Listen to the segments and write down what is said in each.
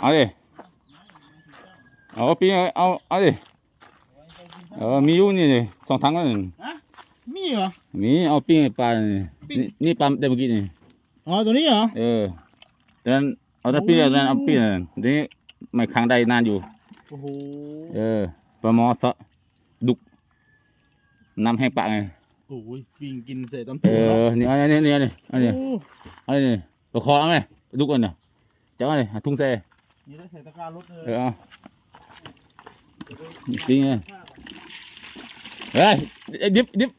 เอาดิเอาปิ้งเอาเอาเอาดิเออมีอยู่นี่นี่สองถังแล้วนี่ฮะมีเหรอมีเอาปิ้งให้ปลานี่ปิ้งนี่นี่ปลาได้เมื่อกี้นี่อ๋อตัวนี้เหรอเออตอนนั้นเอาแต่ปิ้งตอนนั้นเอาปิ้งนั่นทีนี้ไม่ค้างได้นานอยู่โอ้โหเออปลาหมอสะดุกน้ำแห้งปากไงโอ้ยปิงกินเศษตำเอปูเนาะอนี่เอันนี้นี่อันนี้อันนี้โอ้อันนี้ประคองเอาไงดุกอันเนี่ยจับอันนี้หาทุ่งเซ่ นี่ได้ใส่ตะกร้ารถเลยเออเอาปิ้งไงเฮ้ยดิบดิบ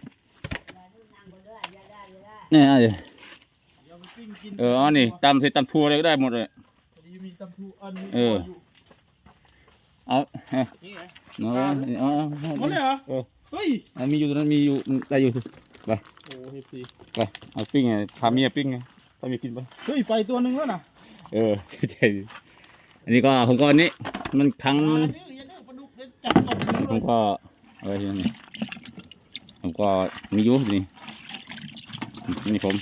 นี่เอันนี้เดี๋ยวไปปิ้งกินเออเอันนี้ตำใส่ตำทัวอะไรก็ได้หมดเลยพอดีมีตำปูอันนี้เออยู่เอาเฮ้ยนี่ไงเอาเอาเอาหมดเลยเหรอเออเฮ้ยอันมีอยู่ตรงนั้นมีอยู่ได้อยู่โอ้เฮฟซีไปเอาปิ้งไงพาเมียปิ้งไงพาเมียกินไปเฮ้ยไปตัวหนึ่งแล้วนะเออใช่ อันนี้ก็ผมก็อันนี้ มันทั้งอ่ามันดื้ออย่าดื้อปลาดุกเดี๋ยวจับตบมือผเลมยก็เออนี่ผมก็มีอยู่นี่นี่ผม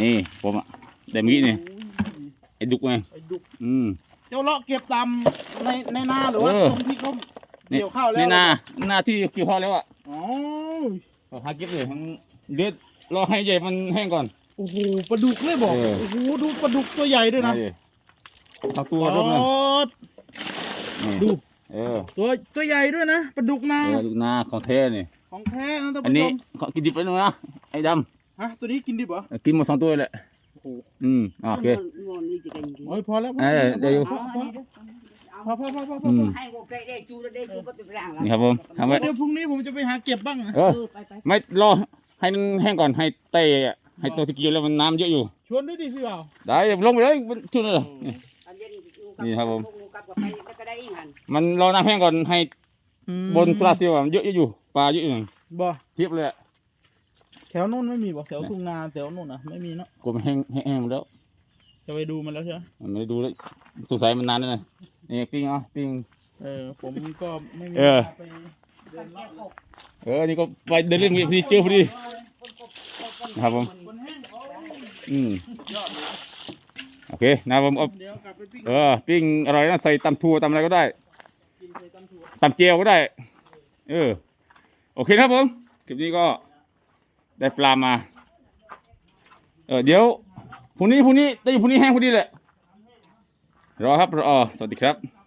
นี่ผมอะได้เมีนี่โอ้ยไอ้ดุกไงไอ้ดุกอืมเจ้าเลาะเก็บตามในในนาหรือว่าเออตรงที่เขานี่เกี่ยวข้าวแล้วนี่นาหน้าที่เกี่ยวข้าวแล้วอะอ๋อก็หาเก็บเลยทั้งเลือดรอให้ใหญ่มันแห้งก่อนโอ้โหปลาดุกเลยบอกเออโอ้โหดูปลาดุกตัวใหญ่ด้วยนะ เอาตัวรถเลยอ๋อนี่ดูเออตัวตัวใหญ่ด้วยนะปลาดุกนาเออลูกนาของแท้นี่ของแท้นะท่านอันผู้ชนี้มขอกินดิบไปหนึ่งนะไอ้ดฮะตัวนี้กินดิบเหรอำกินหมดสองตัวเลยโอ้โหอืมอะโอเค งอนนี่จะกันกินโอ้ยพอแล้วพอเออเดี๋ยวอยู่ พอพอพอพอพอพอพอือมให้โอเคได้จูได้จูก็ติดร่างนี่ครับผมทำไว้ เดี๋ยวพรุ่งนี้ผมจะไปหาเก็บบ้างนะเออ ไปไปไม่รอให้มันแห้งก่อนให้เตะให้ตัวที่กี่ยวแล้วมันน้ำเยอะอยู่ ชวนด้วยดิพี่บ่าวได้ลงไปเลยมันทุนเลยนี่นเย็น นี่ครับผมกับกับไปแล้วก็ได้อีกหันมันรอน้ำแห้งก่อนให้บนโซลาร์เซลล์อะมันเยอะอยู่ปลาเยอะอยู่บ่เทียบเลยอะแถวนู้นไม่มีบ่แถวทุ่งนาแถวนู้นอะไม่มีเนาะกลัวมันแห้งแห้งแห้งหมดแล้วจะไปดูมันแล้วใช่ไหมมันไม่ได้ดูแล้วสงสัยมันนานแล้วนะนี่ปิ้งเอะปิ้ง เออผมก็ไม่มีเออเวลาไปเดินเลาะเลยเออนี่ก็ไปเดินเล่นพอดีเจอพอดีนะครับผม คนแห้งโอ้ยอืมยอดเลย โอเคนะครับผมเอาเดี๋ยวกลับไปปิ้งเออปิ้งอร่อยนะใส่ตำทัวตำอะไรก็ได้กินใส่ตำถั่วตำเจียวก็ได้ เออ โอเคครับผมคลิปนี้ก็ได้ปลามา เออเดี๋ยวพรุ่งนี้พรุ่งนี้ได้พรุ่งนี้แห้งพอดีแหละรอครับรอสวัสดีครับ